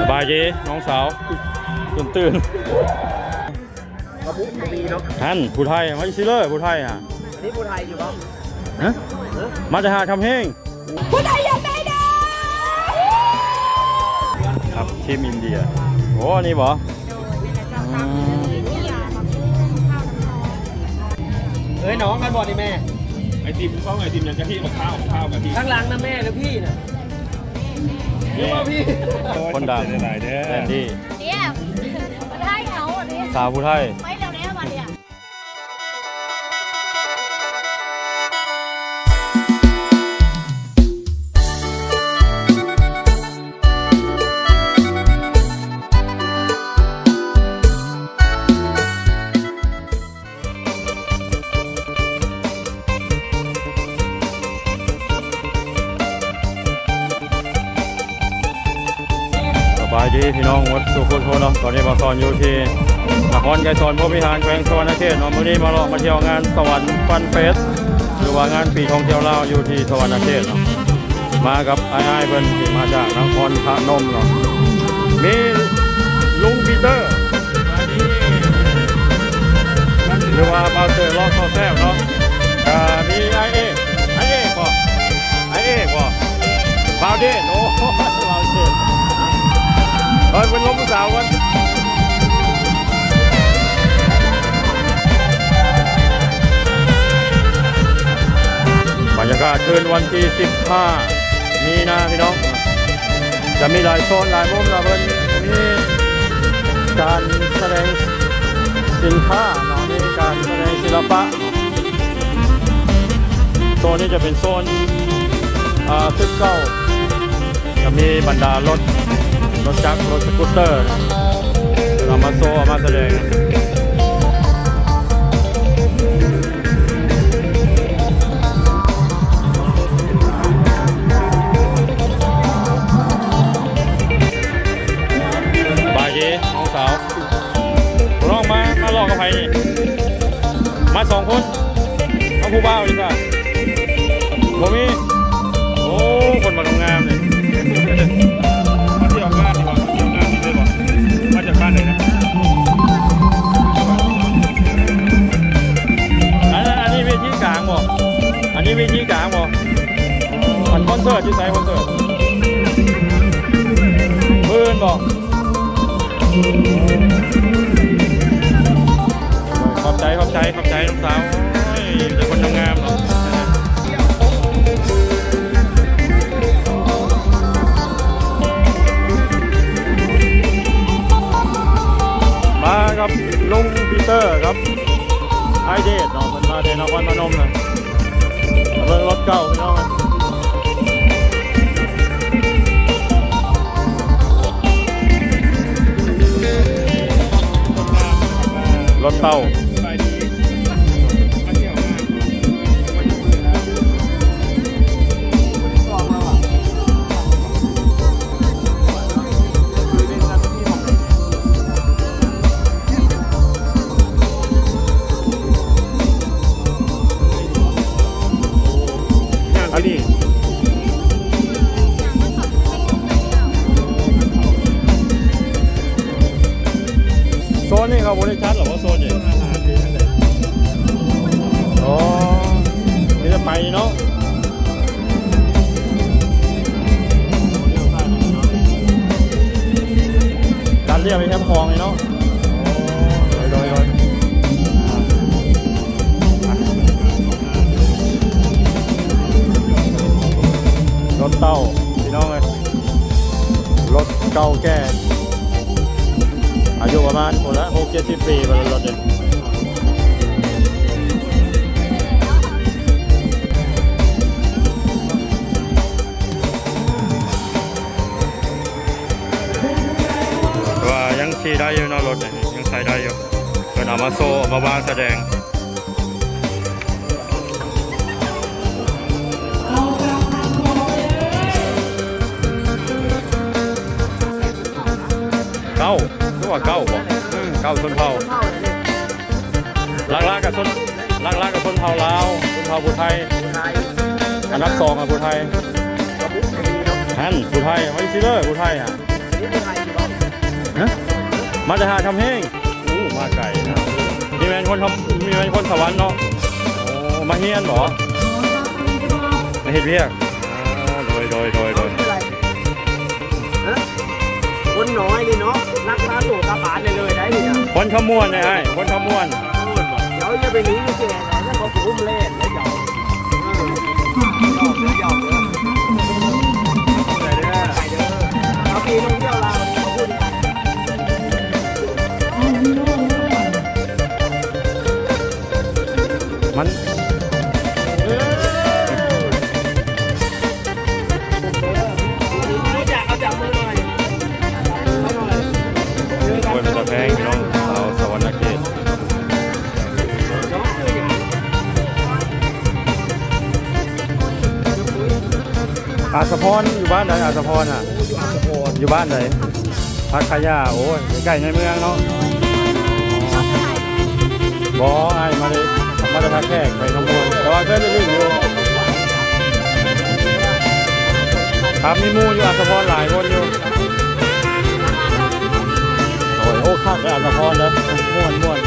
สบายดีน้องสาว ตื่นตื่นกระบุกดีเนาะท่านผู้ไทยมาซิเลอร์ผู้ไทยอะอันนี้ผู้ไทยอยู่ป่ะฮะมาจะหาคำเพลงผู้ไทยอยากได้ดาวครับทีมอินเดียโอ้นี่บ่อืมเอ้ยน้องกันบอดดิแม่ไอติมเขาไอติมยังกะทิกับข้าวกับข้าวกะทิข้างหลังนะแม่หรือพี่น่ะ หรือว่าพี่คนดังหลายเด้อแดนดี้เนี่ยมาได้เขาอันนี้สาวผู้ไทย ไม่ สอนอยู่ที่นครไกรสอนพระวิหารแขวงสวรรณเขตเนาะมื้อนี้มาลาะมาเที่ยวงานสวรรค์ฟันเฟสหรือว่างานปีท่องเที่ยวลาวอยู่ที่สวรรณเขตเนาะมากับไอ้ายๆเพิ่นที่มาจากนครพนมเนาะมีลุงปีเตอร์หรือว่าเบาเตอร์ลอกซอแซวเนาะมีไอเอไอเอกบ่ไอเอกบ่บาวเดนโอ้บาวเดนเฮ้ยเป็นลมสาวกัน รยากาศคืนวันที่ 15 มีนาพี่น้อง จะมีหลายโซนหลายมุมนะเพิ่นมีการแสดงสินค้าเนาะมีการแสดงศิลปะเนาะโซนนี้จะเป็นโซนอ่าตึกเก้าจะมีบรรดารถ รถจักรรถสกูตเตอร์เอามาโซ่มาแสดง มาลอกกับไผ่นี่มาสองคนเอาผู้บ่าวดีกว่าบ่มีโอ้ คนมาทำงานเลย ขอบใจขอบใจน้องสาวโอ้ยเดี๋ยวคนทำงานเนาะมากับลุงปีเตอร์ครับไอเดดเนาะมันมาเดนนครพนมเลยเบิ่รถเก่าพี่น้องรถเต่า โซนนี่เขาบริชัดหรอว่าโซนเนี่ยอ๋อนี่จะไปเนาะการเรียกไปแคมคลองเลยเนาะโอ้ยโดยโดยรถเต้าพี่น้องเลยรถเก่าแก่ อายุประมาณคนละหกเจ็ดสิบปีปรถเนี่ยว่ายังขี่ได้อยู่นอรถเนี่ยยังใช้ได้อยู่เป็นเอามาโซ่เอามาวางแสดง ว่าเก้าบ่อืมเก้าชนเผ่าลักลากกับชนลักลากกับชนเผ่าลาวชนเผ่าผู้ไทย อันดับสองอะผู้ไทยกระบุกดีเนาะฮั่นผู้ไทยไม่ซิเลอร์ผู้ไทยอะนี่เป็นไทยฮะมาจะหาทำเฮงอู้มาไก่นะมีแมนคนทำมีแมนคนสวรรค์เนาะโอ้มาเฮียนเหรอมาเฮ็ดเวียกอ๋อโดยโดยโดยโดยอะไรฮะคนน้อยนี่เนาะ รักษาตัวกระบาดเลยเลยได้ดิอะคนขมวนเนี่ยไอ้คนขมวนเดี๋ยวจะไปหนีไม่เจ๊แล้วถ้าเขาอุ้มเล่นแล้วหยอกเออหยอกเด้อหยอกเด้อไปเด้อไปเด้อเอาปีท่องเที่ยวลาวเขาพูดมัน รอยู่บ้านไหนอาสะพรอะอยู่อัศพรอยู่บ้านไหนพักขยาโอ้ยใกล้ๆในเมืองเนาะบอไอ้มาเลยมาจะทักแขกไปขโมยแต่ว่าเคยได้ลื่นอยู่ครับมีหมูอยู่อาสะพรหลายคนอยู่โอ้ยโอ้ข้าไปอาสะพรเลยม่วนม่วน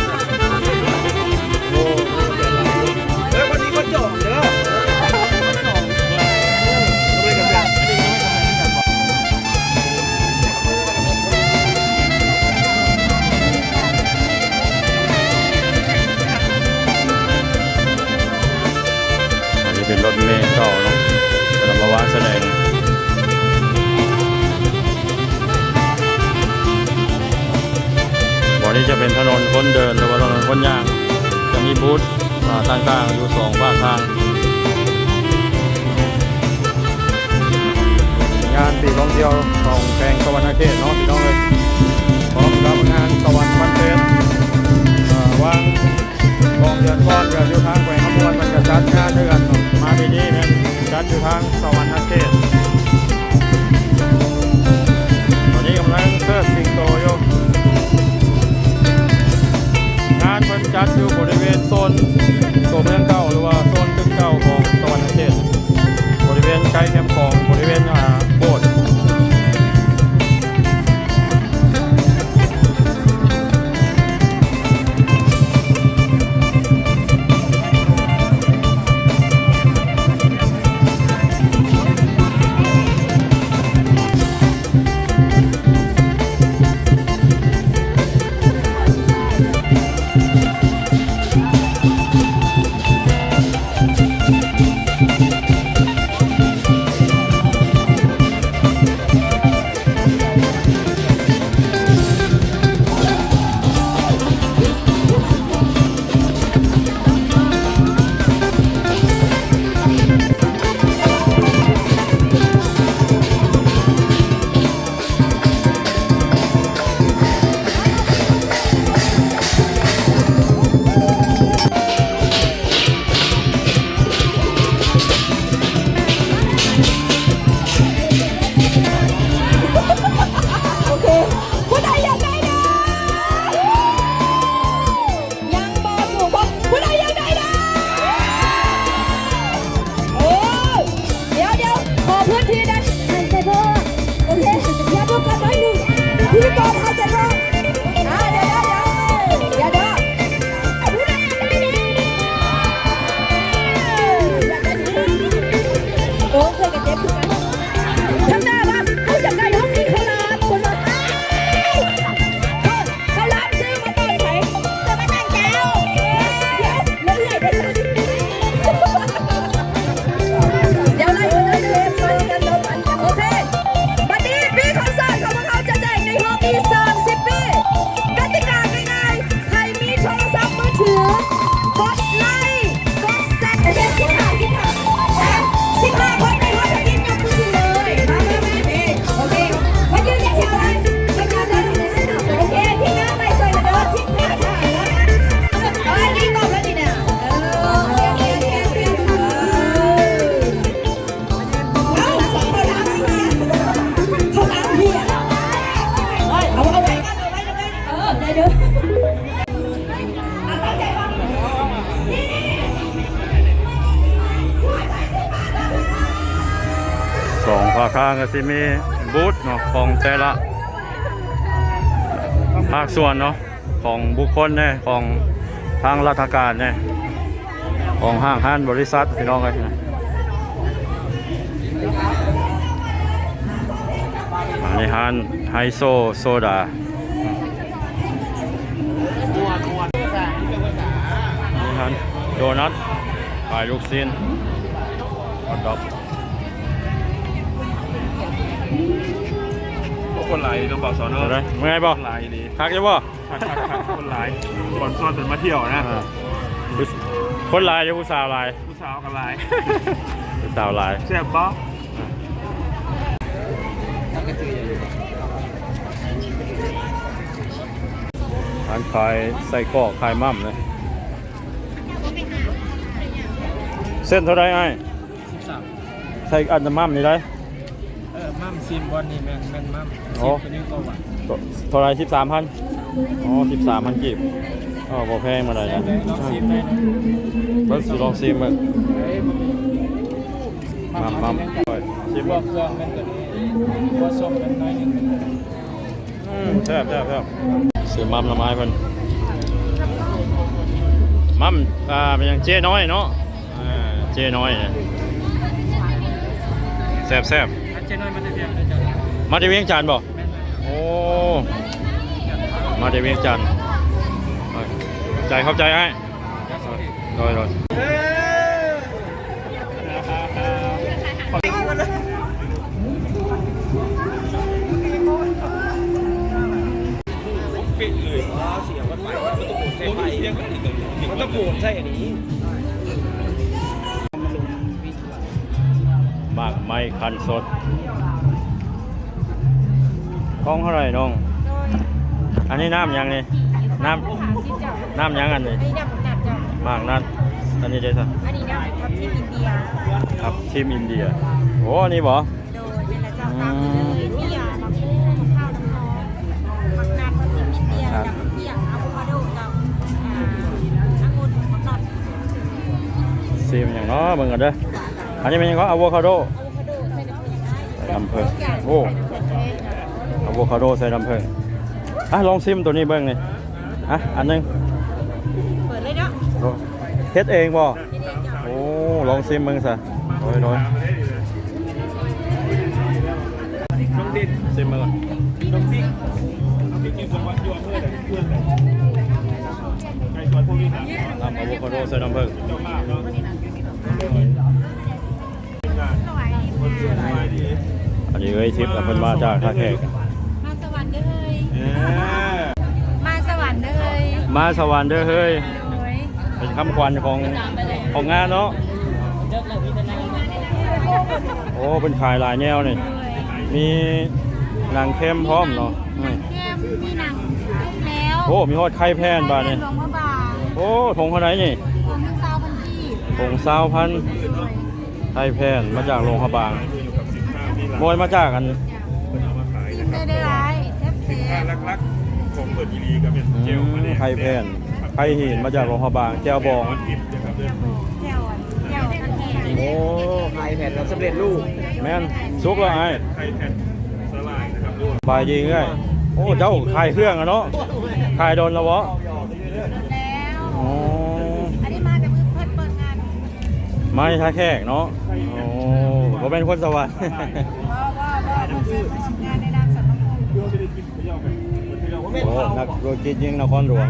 มล์เก่าเนาะแต่เรามาวางแสดงบ่อนี้จะเป็นถนนคนเดินหรือว่าถนนคนย่าง จะมีบูธต่างๆอยู่สองภาคทาง งานปีท่องเที่ยวของแขวงสวรรณเขตเนาะพี่น้องเลยพร้อมกับงานสวรรค์วันเฟสอ่าวางกองเดือนก้อนเกิดอยู่ทางแขวงขบวนมันจะจัดงานด้วยกันเนาะ มาปีนี้เนี่ยจัดอยู่ทางสวรรค์เขตตอนนี้กำลังเสิร์ชสิงโตอยู่งานเพิ่นจัดอยู่บริเวณโซนตัวเมืองเก่าหรือว่าโซนตึกเก่าของสวรรค์เขตบริเวณใกล้แคมป์ของบริเวณอ่า โบาคทางก็สิมีบูธเนาะของแต่ละภาคส่วนเนาะของบุคคลเนี่ยของทางราชการเนี่ยของห้างห้านบริษัทพี่น้องกันนะอันนี้ห้านไฮโซโซดานัวนัวภานโดนัทขายลูกชิ้นฮอทดอก คนหลายต้องบอกสอนเนเห็นไหมอะเมื่อไงบอกคนหลายดีทักยังบ่ทักทักทักคนหลายก่อนซ้อนเป็นมาเที่ยวนะอ่าคนหลายจะผู้สาวหลายผู้สาวกันหลายผู้สาวหลาย แซ่บป๊อร้านขายไส้กรอกขายมั่มเลยเส้นเท่าไรไอ้สิบสามใส่อันน้ำมั่มนี่ได้เออมั่ม ซิมบอลนี่แมนแมนมั่มโอ้ซิมตัวนี้ก็หวานเท่าไรสิบสามพันอ๋อสิบสามพันกีบอ๋อบ่แพงมาเลยนะเลยลองซิมได้นะเบิ้งสิลองซิมเบิ้ง เฮ้ยมั่มมั่มชิมบัวเบิ้งเครื่องมันตัวนี้บัวส้มมันน้อยหนึงอืมแซ่บแซ่บแซ่บซื้อมั่มละไม้เพิ่นมั่มอ่าเป็นอย่างเจ๊น้อยเนาะอ่าเจ๊น้อยเนี่ยแซ่บแซ่บอัน เจน้อยมันจะเทียมเลยจ้ะมาที่เวียงจันทน์บ่โอ้มาที่เวียงจันทน์ใจเข้าใจไอ้โดยโดยปิดเลยเสียงมันไปมันต้องโหดใช่ไหมเสียงก็อีกเลยมันต้องโหดใช่อันนี้ คันสดกล้องเท่าไหร่น้อง อันนี้น้ำยังนี่น้ำน้ำยังอันนี้อันนี้ดำหนักจ้ะมากนั่นอันนี้ได้สักอันนี้ดำทับที่อินเดียครับทีมอินเดียโอ้อันนี้บ่โดยเป็นละเจ้าตามเลยมียามาคู่ข้าวน้ำร้อนผักกาดทับทิมอินเดียกับเปียกอะโวคาโดเจ้าอ่าองุ่นมะนาวซีมอย่างเนาะเบิ่งกันเด้ออันนี้เป็นหยังก็อะโวคาโด น้ำผึ้งอย่างไรใส่น้ำผึ้งโอ้อะโวคาโดใส่น้ำผึ้งอะลองซิมตัวนี้เบิ่งนี่อะอันหนึงเปิดเลยเนาะโอ้เฮ็ดเองบ่นี่เองจ้ะโอ้ลองซิมเบิ่งซะโดยโดยน้องดินซิมเบิ่งก่อนน้องดินพี่กินสมบัติยั่วเพื่อนเพื่อนเลยไก่ซอยพวกนี้หาน้ำอะโวคาโดใส่น้ำผึ้งเจ้าภาพเอันนี้เอ้ยทิพย์กับเพิ่นมาจากท่าแขกมาสวรรค์เด้อเฮ้ยเอ๊ะมาสวรรค์เด้อเฮ้ยมาสวรรค์เด้อเฮ้ยโอ้ยเป็นคำขวัญของของงานเนาะโอ้เป็นขายหลายแนวนี่มีหนังเข้มพร้อมเนาะอืมแก้มมีหนังแล้วโอ้มีฮอดไข่แพนบาดนี่หลวงพระบางโอ้ทงเท่าไหร่นี่ผมทั้งสาวพันที่ทงซาวพันไข่แพนมาจากโรงพยาบาล โมยมาจากกันกินได้ได้ไรแซ่บสินแซ่ค้าบลักๆของเปิดอีรีก็เป็นอืเจลมมาเนี่ยไข่แพนไข่หินมาจากโรงพยาบาลแก้วบองกินนะครับเพื่อนแก้วอะแก้วทันทีโอ้ไข่แผ่นเราสำเร็จรูปแม่นซุกแล้วไอ้ไข่แผ่นสลายนะครับด้วยบายดีเอ้ยโอ้เจ้าขายเครื่องอะเนาะขายโดนแล้ววะแล้ว อ๋ออันนี้มาจากมือเพิ่นเปิดงานมาที่ท่าแขกเนาะโอ้ ผมเป็นคนสวรรค์ว่าว่าว่าผมเชิญมาทำงานในด้านสังคมโอ้นักโรจิตยิงนครหลวง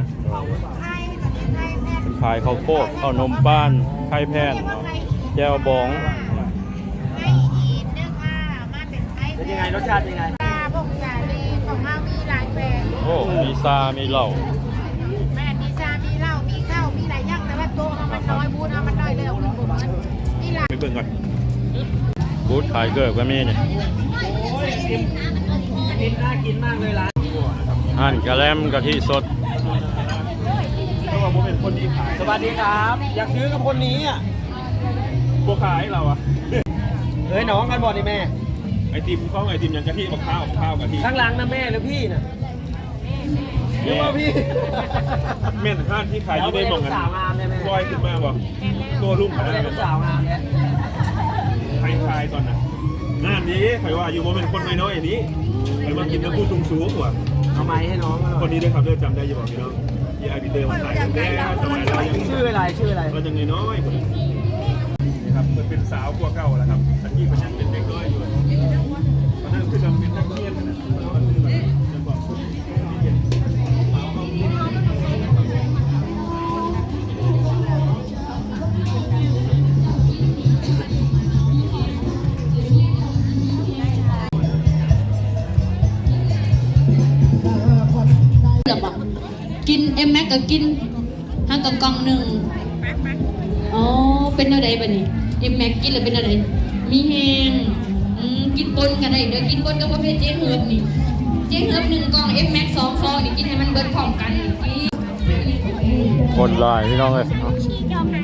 ไข่ตอนนี้ไข่แม่เป็นขายข้าวโพดข้าวนมป้านไข่แพนเนาะแก้วบองไข่อีนเด้อค่ะมาเป็นไข่เป็นยังไงรสชาติเป็นยังไงปลาพวกยาลีของเฮามีหลายแบรนด์โอ้มีซา มีเหล้าแม่มีชามีเหล้ามีข้าวมีหลายอย่างแต่ว่าโต๊ะเอามันน้อยบูธเอามันน้อยเลยเอาขึ้นบนมันมีหลายไปเบิ่งก่อน บูธขายเกิดก็มีนี่กินน่ากินมากเลยร้านหั่นกระแลมกะทิสดเพราะว่าผมเป็นคนที่ขาย สวัสดีครับ อยากซื้อกับคนนี้อะบัวขายเราอะเอ้ยน้องกันบอกดิแม่ ไอติมเขาไอติมยังกะทิกับข้าวกับข้าวกะทิข้างหลังนะแม่หรือพี่น่ะหรือแม่ว่าพี่แม่นท่านที่ขายที่ได้มองกันสาวงามเลยแม่ลอยขึ้นมาบอกตัวลุ่มเขานะเป็นสาวงามเนี่ย ใครขายตอนน่ะงานนี้ใครว่าอยู่โมเป็นคนน้อยๆอย่างนี้เรือว่ากินน้ำผู้สูงสูงกว่าเอาไม้ให้น้องมาหน่คอนยนี้ด้วยครับเลือกจำได้อยู่บอกพี่น้องยีไอพีเตอร์มาถ่ายกันแน่จำได้แล้วยังชื่ออะไรชื่ออะไรก็ยังน้อยคนนี้นี่ครับมันเป็นสาวกว่าเก่าแล้วครับตะกี้มันยังเป็น กินเอ็มแม็กก็กินห้างกับกล่องหนึ่งอ๋อเป็นอะไรบ้านี่เอ็มแม็กกินแล้วเป็นอะไร มีแหงกินปนกันได้เดี๋ยวกินปนกับประเภทเจ๊เฮิร์บนี่ เจ๊เฮิร์บหนึ่งกล่องเอ็มแม็กสองซองนี่กินให้มันเบิดพร้อมกันนี่กินคนลายพี่น้องเลยเนาะ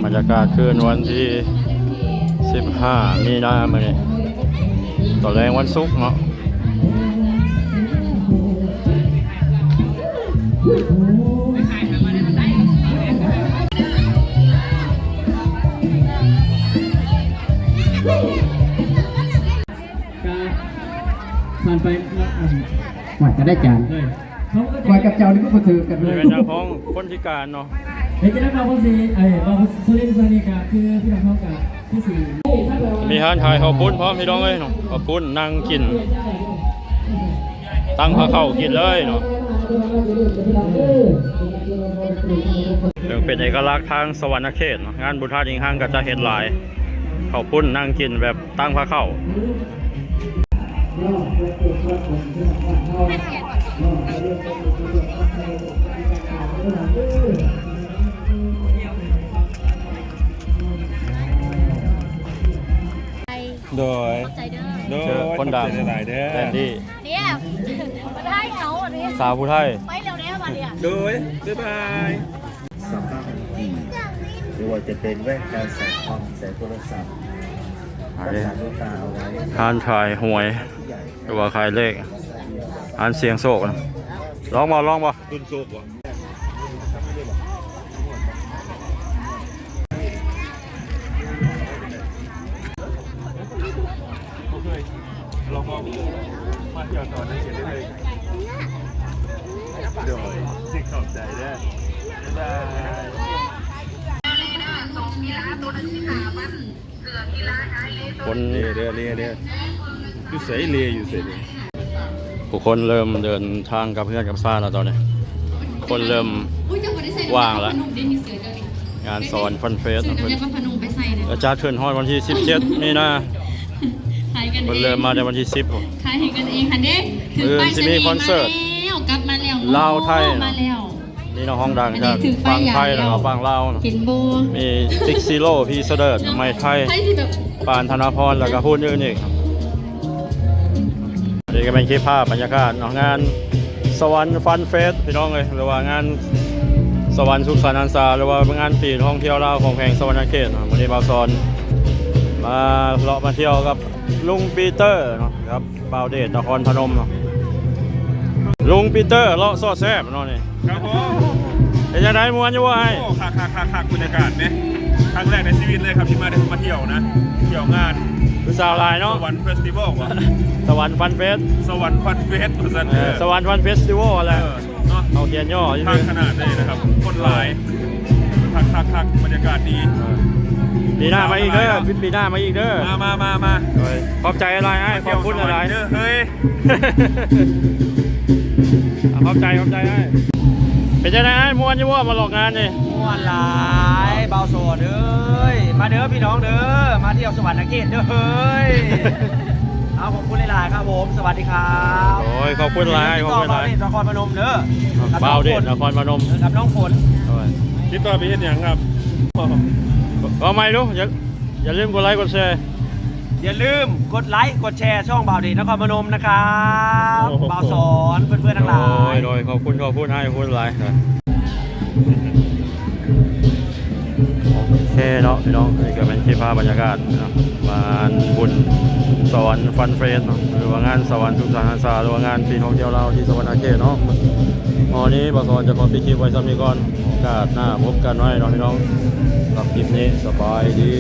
บรรยากาศคืนวันที่ 15 มีนาเมื่อนี้ต่อแรงวันศุกร์เนาะ ผ่านไปหวัดจะได้จานเลยเขาก็หวัดกับเจ้านี่ก็ถือกันเลนี่ยเป็นเจ้าของคนพิการเนาะ เห็นจะได้มาพอสีเอ้ยมาสุรินทร์ซานิกาคือพี่น้องเขากับพี่สี่มีห้านขายข้าวปุ้นพร้อมพี่น้องเลยเนาะข้าวปุ้นนั่งกิน ตั้งผ้าเข้ากินเลยเนาะเรื่องเป็นเอกลักษณ์ทางสวรรณเขตเนาะงานบุญธาตุยิงห้างก็จะเห็นหลายข้าวปุ้นนั่งกินแบบตั้งผ้าเข้า โดยใจเด้อโดยเจอคนดังหลายๆเด้อแดนดี้เนี่ยมาได้เขาอันนี้สาวผู้ไทย ไปเร็วแล้วมาเนี่ยโดย บ๊ายบายสภาพดีหรือว่าจะเป็นแว่นการใส่คอมใส่โทรศัพท์หารักยษาดวงตาเอาไว้ห้านขายหวย ที่ใหญ่หรือว่าขายเลขห้านเสียงโศกนะลองบ่ลองบ่ตุนโซกว่ะลองมองมาเที่ยวต่อได้เขียนได้เลยโดยสิ่งขอบใจเด้อบ๊ายบายคนเรียเรียเรียเรีย อยู่ใส่เรียอยู่ใส่เรียผู้คนเริ่มเดินทางกับเพื่อนกับซ่าแล้วตอนนี้ คนเริ่มอุ้ยจะบ่ได้ใส่ว่างละพนุ่มได้มีเสือเจ้านี่งานสอนฟันเฟสซื้อนะน้ำเพิ่นยาปลาพนุ่มไปใส่นะอาจารย์เชิญฮอดวันที่ 17 นี่นะขายกันเองเพิ่นเริ่มมาในวันที่ 10ผมขายให้กันเองค่ะเด้ถึงเออไปสิมีคอนเสิร์ตแล้วกลับมาแล้วลาวไทยมาแล้วนี่เนาะห้องดังอันจานี้กถือไฟฟังใหญ่ไทยแล้วก็ฟังลาวเนาะเห็นโบมีซิกซิโร่พีเสดิร์ดไม้ไทยไทยที่แบบปานธนาพรแล้วก็พูดอื่นอีก นี่ก็เป็นคลิปภาพบรรยากาศเนาะงานสวรรค์ฟันเฟสพี่น้องเลยหรือว่างานสวรรค์สุขสันต์อันซาหรือว่างานปีท่องเที่ยวลาวของแพงสวรรค์เขตเนาะวันนี้บาวซอนมาเลาะมาเที่ยวกับลุงปีเตอร์เนาะครับบ่าวเดชนครพนมเนาะลุงปีเตอร์เลาะซอดแซบเนาะนี่ครับผมเป็นยังไงมวนอยู่ว่าให้โอ้คักคักคักคักบรรยากาศเนี่ยครั้งแรกในชีวิตเลยครับที่มาได้มาเที่ยวนะเที่ยวงาน คือสาวลายสเนาะวรรค์เฟสติวัลว่ะสวรรค์ฟันเฟสสวรรค์ฟันเฟสประสันเออสวรรค์ฟันเฟสติวัลอะไรเออเนาะเอาเขียนย่ออยู่ทางนี่ขนาดเลยนะครับ คนหลายคักคักคักบรรยากาศดีปีหน้ามาอีกเด้อปีหน้ามาอีกเด้อมามามามาโดยขอบใจอะไรให้ขอบคุณอะไรเด้อเฮ้ยอะขอบใจขอบใจให้เป็นยังไงไอ้มวนอยู่ว่ามาหลอกงานนี่ม่วนหลาย เบาโซเด้ยมาเด้อพี่น้องเด้อมาเที่ยวสวรรค์เขตเด้อเฮ้ยเอาขอบคุณหลายๆครับผมสวัสดีครับโอ้ยขอบคุณอะไรให้ขอบคุณอะไรเดชนครพนมเด้อกับบ่าวเดชนน้องครพนมฝนกับน้องฝนโอ้ยคิดต่อไปเห็นอย่างครับก็ไม่รู้อย่าอย่าลืมกดไลค์กดแชร์อย่าลืมกดไลค์กดแชร์ช่องบ่าวเดชนครพนมนะครับโอ้โหบ่าวสอนเพื่อนๆทั้งหลาโอ้ยยโดยขอบคุณขอบคุณให้ขอบคุณหลาย เคเนาะพี่น้องนี่ก็เป็นคลิปภาพบรรยากาศนะงานบุญสวรรค์ฟันเฟรนหรือว่างานสวรรค์ทุกสาขาสาหรือว่างานปีท่องเที่ยวเราที่สวรรค์อาเขตเนาะวันนี้บอสอนจะขอปิดคลิปไว้สักนี้ก่อนโอกาสหน้าพบกันไว้เนาะพี่น้องสำหรับคลิปนี้สบายดี